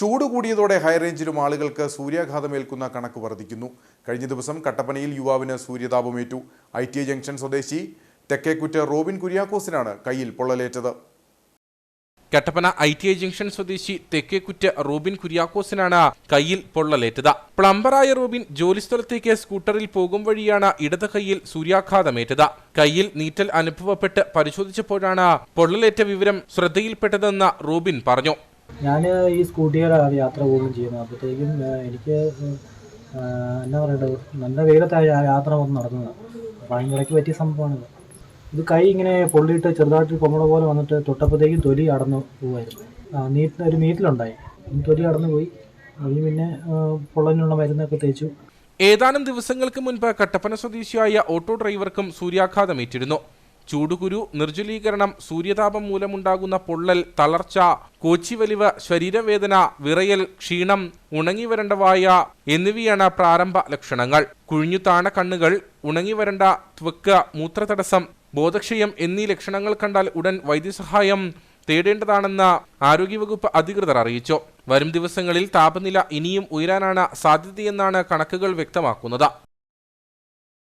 ചൂട് കൂടിയതോടെ ഹൈറേഞ്ചിലും ആളുകൾക്ക് സൂര്യാഘാതമേൽക്കുന്ന കണക്ക് വർദ്ധിക്കുന്നു. കഴിഞ്ഞ ദിവസം കട്ടപ്പനയിൽ യുവാവിന് സൂര്യതാപമേറ്റു. ഐ ടി ജംഗ്ഷൻ സ്വദേശി തെക്കേക്കുറ്റ റോബിൻ കുര്യാക്കോസിനാണ് കയ്യിൽ പൊള്ളലേറ്റത്. Kattappana I T I junction സ്വദേശി തെക്കേക്കുറ്റ റോബിൻ കുര്യാക്കോസിനാണ് കയ്യിൽ പൊള്ളലേറ്റത്. പ്ലംബറായ റോബിൻ ജോലിസ്ഥലത്തേക്ക് സ്കൂട്ടറിൽ പോകും വഴിയാണ് ഇടത് കൈയിൽ സൂര്യാഘാതമേറ്റത്. കയ്യിൽ നീറ്റൽ അനുഭവപ്പെട്ട് പരിശോധിച്ചപ്പോഴാണ് പൊള്ളലേറ്റ വിവരം ശ്രദ്ധയിൽപ്പെട്ടതെന്ന് റോബിൻ പറഞ്ഞു. ഞാൻ ഈ സ്കൂട്ടിയിലാണ് യാത്ര കൂടുതലും ചെയ്യുന്നത് അപ്പോഴത്തേക്കും എനിക്ക് എന്നാ പറയേണ്ടത് നല്ല വെയിലത്തായ യാത്ര വന്ന് അതിന്റെ ഇടയ്ക്ക് പറ്റിയ സംഭവമാണിത് ഇത് കൈ ഇങ്ങനെ പൊള്ളിയിട്ട് ചെറുതായിട്ട് കൊമ്പള പോലെ വന്നിട്ട് തൊട്ടപ്പോഴത്തേക്കും തൊലി അടന്നു പോകുമായിരുന്നു നീറ്റ് ഒരു നീറ്റിലുണ്ടായി. തൊലി അടന്നു പോയി. അതിന് പിന്നെ പൊള്ളലിനുള്ള മരുന്നൊക്കെ തേച്ചു. ഏതാനും ദിവസങ്ങൾക്ക് മുൻപ് കട്ടപ്പന സ്വദേശിയായ ഓട്ടോ ഡ്രൈവർക്കും സൂര്യാഘാതമേറ്റിരുന്നു ചൂടുകുരു നിർജലീകരണം സൂര്യതാപം മൂലമുണ്ടാകുന്ന പൊള്ളൽ തളർച്ച കോച്ചിവലിവ് ശരീരവേദന വിറയൽ ക്ഷീണം ഉണങ്ങി വരണ്ട വായ എന്നിവയാണ് പ്രാരംഭ ലക്ഷണങ്ങൾ. കുഴിഞ്ഞുതാണ കണ്ണുകൾ ഉണങ്ങി വരണ്ട ത്വക്ക് മൂത്രതടസ്സം ബോധക്ഷയം എന്നീ ലക്ഷണങ്ങൾ കണ്ടാൽ ഉടൻ വൈദ്യസഹായം തേടേണ്ടതാണെന്ന് ആരോഗ്യവകുപ്പ് അധികൃതർ അറിയിച്ചു. വരും ദിവസങ്ങളിൽ താപനില ഇനിയും ഉയരാനാണ് സാധ്യതയെന്നാണ് കണക്കുകൾ വ്യക്തമാക്കുന്നത്.